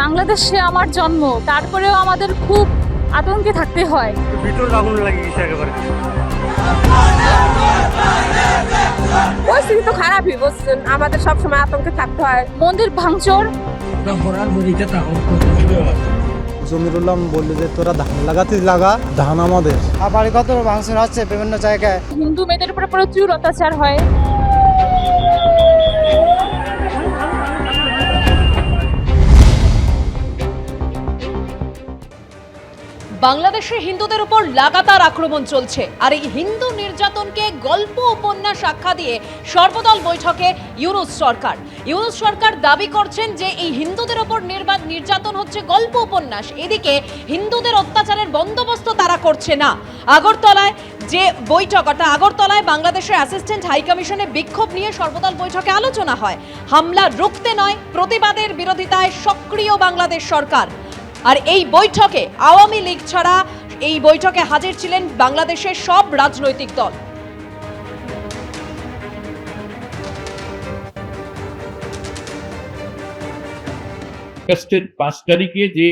বাংলাদেশে আমার জন্ম তারপরেও আমাদের খুব আতঙ্কে থাকতে হয়। ভিতর আগুন লাগে গেছে একেবারে? পরিস্থিতি তো খারাপই বুঝছেন? আমাদের সবসময় আতঙ্কে থাকতে হয়। মন্দির ভাঙচুর। জমিরুল্লাহ বলল যে তোরা ধান লাগাতে লাগা ধান আমাদের। বাড়ি কত ভাঙচুর হচ্ছে বিভিন্ন জায়গায়। হিন্দু মেয়েদের উপরে প্রচুর অত্যাচার হয়। বাংলাদেশে হিন্দুদের উপর লাগাতার আক্রমণ চলছে। আর এই হিন্দু নির্যাতনকে গল্প উপন্যাস আখ্যা দিয়ে সর্বদল বৈঠকে ইউনুস সরকার। ইউনুস সরকার দাবি করছেন যে এই হিন্দুদের ওপর নির্বাদ নির্যাতন হচ্ছে গল্প উপন্যাস। এদিকে হিন্দুদের অত্যাচারের বন্দোবস্ত তারা করছে না। আগরতলায় যে বৈঠক, অর্থাৎ আগরতলায় বাংলাদেশের অ্যাসিস্ট্যান্ট হাইকমিশনে বিক্ষোভ নিয়ে সর্বদল বৈঠকে আলোচনা হয়। হামলা রুখতে নয়, প্রতিবাদের বিরোধিতায় সক্রিয় বাংলাদেশ সরকার। আর এই বৈঠকে আওয়ামী লীগ ছাড়া এই বৈঠকে হাজির ছিলেন বাংলাদেশের সব রাজনৈতিক দল। আগস্টের পাঁচ তারিখে যে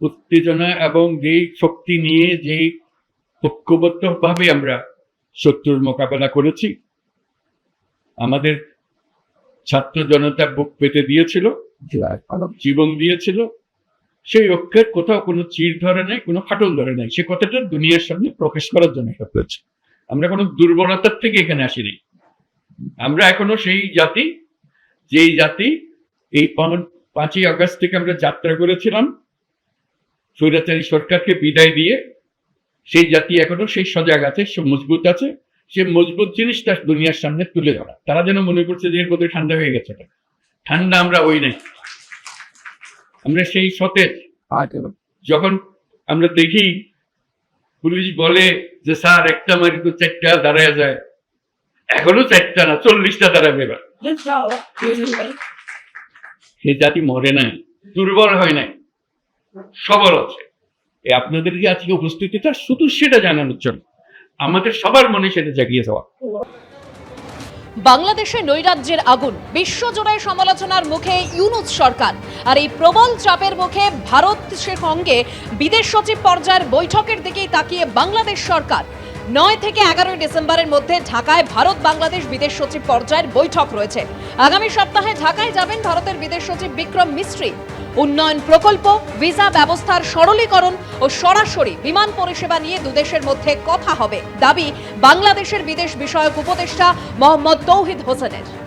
উত্তেজনা এবং যে শক্তি নিয়ে যে ঐক্যবদ্ধভাবে আমরা শত্রুর মোকাবেলা করেছি আমাদের ছাত্র জনতা বুক পেতে দিয়েছিল জীবন দিয়েছিল সেই ঐক্যের কোথাও কোনো চির ধরে নাই, কোনো ফাটল ধরে নাই। সে কথাটা দুনিয়ার সামনে প্রকাশ করার জন্য এটা হয়েছে। আমরা কোনো দুর্বলতার থেকে এখানে আসিনি। আমরা এখনও সেই জাতি, যেই জাতি এই পাঁচই আগস্ট থেকে আমরা যাত্রা করেছিলাম। স্বৈরাচারী সরকারকে বিদায় দিয়ে সেই জাতি এখনও সেই সজাগ আছে, সে মজবুত আছে, সে মজবুত জিনিসটা দুনিয়ার সামনে তুলে ধরা। তারা যেন মনে করছে যে এর বোধহয় ঠান্ডা হয়ে গেছে ঠান্ডা আমরা ওই নাই। আমরা সেই সতেজ। যখন আমরা দেখি পুলিশ বলে যে স্যার একটা মারি তো চারটা দাঁড়ায় যায়। এখনও চারটা না চল্লিশটা দাঁড়াবে এবার। সে জাতি মরে নাই দুর্বল হয় নাই সবল আছে। এই আপনাদের যে আজকে উপস্থিতিটা শুধু সেটা জানানোর জন্য? আমাদের সবার মনে সেটা জাগিয়ে দেওয়া। বাংলাদেশে নৈরাজ্যের আগুন। বিশ্বজোড়ে সমালোচনার মুখে ইউনুস সরকার। আর এই প্রবল চাপের মুখে ভারতের সঙ্গে বিদেশ সচিব পর্যায়ের বৈঠকের দিকেই তাকিয়ে বাংলাদেশ সরকার। নয় থেকে এগারোই ডিসেম্বরের মধ্যে ঢাকায় ভারত বাংলাদেশ বিদেশ সচিব পর্যায়ের বৈঠক রয়েছে। আগামী সপ্তাহে ঢাকায় যাবেন ভারতের বিদেশ সচিব বিক্রম মিস্ত্রি। উন্নয়ন প্রকল্প, ভিসা ব্যবস্থার সরলীকরণ ও সরাসরি বিমান পরিষেবা নিয়ে দুদেশের মধ্যে কথা হবে। দাবি, বাংলাদেশের বিদেশ বিষয়ক উপদেষ্টা মোহাম্মদ তৌহিদ হোসেনের।